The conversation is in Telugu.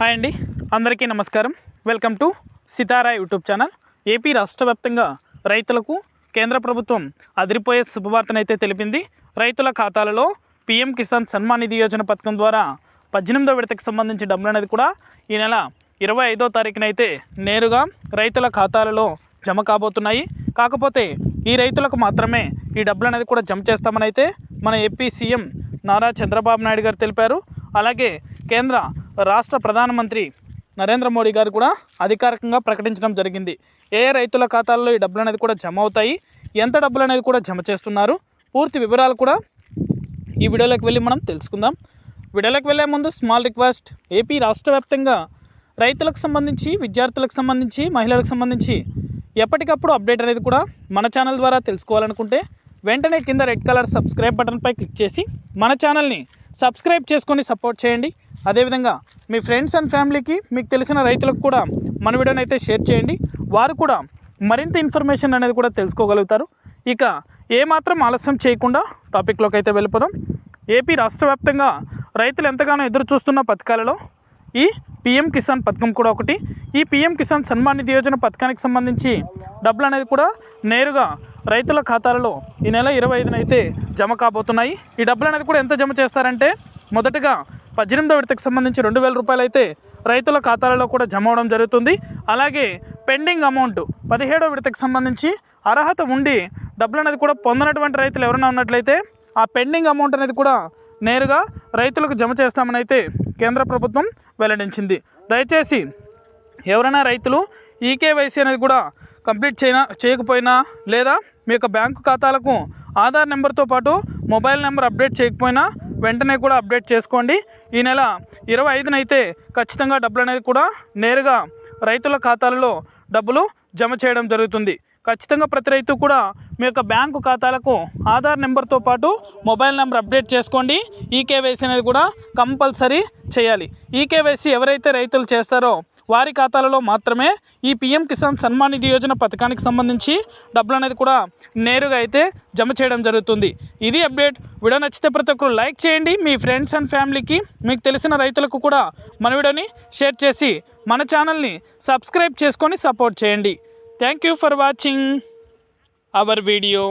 హాయ్ అండి. అందరికీ నమస్కారం. Welcome to Sitara YouTube channel. AP రాష్ట్ర వ్యాప్తంగా రైతులకు కేంద్ర ప్రభుత్వం అదిరిపోయే శుభవార్తనైతే తెలిపింది. రైతుల ఖాతాలలో పీఎం కిసాన్ సన్మాన్ నిధి యోజన పథకం ద్వారా పద్దెనిమిదో విడతకు సంబంధించి డబ్బులు అనేది కూడా ఈ నెల ఇరవై ఐదో తారీఖునైతే నేరుగా రైతుల ఖాతాలలో జమ కాబోతున్నాయి. కాకపోతే ఈ రైతులకు మాత్రమే ఈ డబ్బులు అనేది కూడా జమ చేస్తామని అయితే మన ఏపీ సీఎం నారా చంద్రబాబు నాయుడు గారు తెలిపారు. అలాగే కేంద్ర రాష్ట్ర ప్రధానమంత్రి నరేంద్ర మోడీ గారు కూడా అధికారికంగా ప్రకటించడం జరిగింది. ఏ రైతుల ఖాతాల్లో ఈ డబ్బులు అనేది కూడా జమ అవుతాయి? ఎంత డబ్బులు అనేది కూడా జమ చేస్తున్నారు? పూర్తి వివరాలు కూడా ఈ వీడియోలోకి వెళ్ళి మనం తెలుసుకుందాం. వీడియోలోకి వెళ్ళే ముందు స్మాల్ రిక్వెస్ట్ ఏపీ రాష్ట్ర వ్యాప్తంగా రైతులకు సంబంధించి విద్యార్థులకు సంబంధించి మహిళలకు సంబంధించి ఎప్పటికప్పుడు అప్డేట్ అనేది కూడా మన ఛానల్ ద్వారా తెలుసుకోవాలనుకుంటే వెంటనే కింద రెడ్ కలర్ సబ్స్క్రైబ్ బటన్పై క్లిక్ చేసి మన ఛానల్ని సబ్స్క్రైబ్ చేసుకొని సపోర్ట్ చేయండి. అదేవిధంగా మీ ఫ్రెండ్స్ అండ్ ఫ్యామిలీకి మీకు తెలిసిన రైతులకు కూడా మన వీడియోని అయితే షేర్ చేయండి. వారు కూడా మరింత ఇన్ఫర్మేషన్ అనేది కూడా తెలుసుకోగలుగుతారు. ఇక ఏమాత్రం ఆలస్యం చేయకుండా టాపిక్లోకి అయితే వెళ్ళిపోదాం. ఏపీ రాష్ట్ర వ్యాప్తంగా రైతులు ఎంతగానో ఎదురు చూస్తున్న పథకాలలో ఈ పిఎం కిసాన్ పథకం కూడా ఒకటి. ఈ పిఎం కిసాన్ సన్మాన్ నిధి యోజన పథకానికి సంబంధించి డబ్బులు అనేది కూడా నేరుగా రైతుల ఖాతాలలో ఈ నెల ఇరవై ఐదున అయితే జమ కాబోతున్నాయి. ఈ డబ్బులు అనేది కూడా ఎంత జమ చేస్తారంటే మొదటగా పద్దెనిమిదో విడతకు సంబంధించి రెండు వేల రూపాయలు అయితే రైతుల ఖాతాలలో కూడా జమ అవడం జరుగుతుంది. అలాగే పెండింగ్ అమౌంట్ పదిహేడో విడతకు సంబంధించి అర్హత ఉండి డబ్బులు అనేది కూడా పొందనటువంటి రైతులు ఎవరైనా ఉన్నట్లయితే ఆ పెండింగ్ అమౌంట్ అనేది కూడా నేరుగా రైతులకు జమ చేస్తామని అయితే కేంద్ర ప్రభుత్వం వెల్లడించింది. దయచేసి ఎవరైనా రైతులు ఈకేవైసీ అనేది కూడా కంప్లీట్ చేయన చేయకపోయినా లేదా మీ యొక్క బ్యాంకు ఖాతాలకు ఆధార్ నెంబర్తో పాటు మొబైల్ నెంబర్ అప్డేట్ చేయకపోయినా వెంటనే కూడా అప్డేట్ చేసుకోండి. ఈ నెల ఇరవై ఐదునైతే ఖచ్చితంగా డబ్బులు అనేది కూడా నేరుగా రైతుల ఖాతాలలో డబ్బులు జమ చేయడం జరుగుతుంది. ఖచ్చితంగా ప్రతి రైతు కూడా మీ యొక్క బ్యాంకు ఖాతాలకు ఆధార్ నెంబర్తో పాటు మొబైల్ నెంబర్ అప్డేట్ చేసుకోండి. ఈకేవైసీ అనేది కూడా కంపల్సరీ చేయాలి. ఈకేవైసీ ఎవరైతే రైతులు చేస్తారో వారి ఖాతాలలో మాత్రమే ఈ పిఎం కిసాన్ సన్మాన్ నిధి యోజన పథకానికి సంబంధించి డబ్బులు అనేది కూడా నేరుగా అయితే జమ చేయడం జరుగుతుంది. ఇది అప్డేట్. వీడియో నచ్చితే ప్రతి ఒక్కరు లైక్ చేయండి. మీ ఫ్రెండ్స్ అండ్ ఫ్యామిలీకి మీకు తెలిసిన రైతులకు కూడా మన వీడియోని షేర్ చేసి మన ఛానల్ని సబ్స్క్రైబ్ చేసుకొని సపోర్ట్ చేయండి. Thank you for watching our video.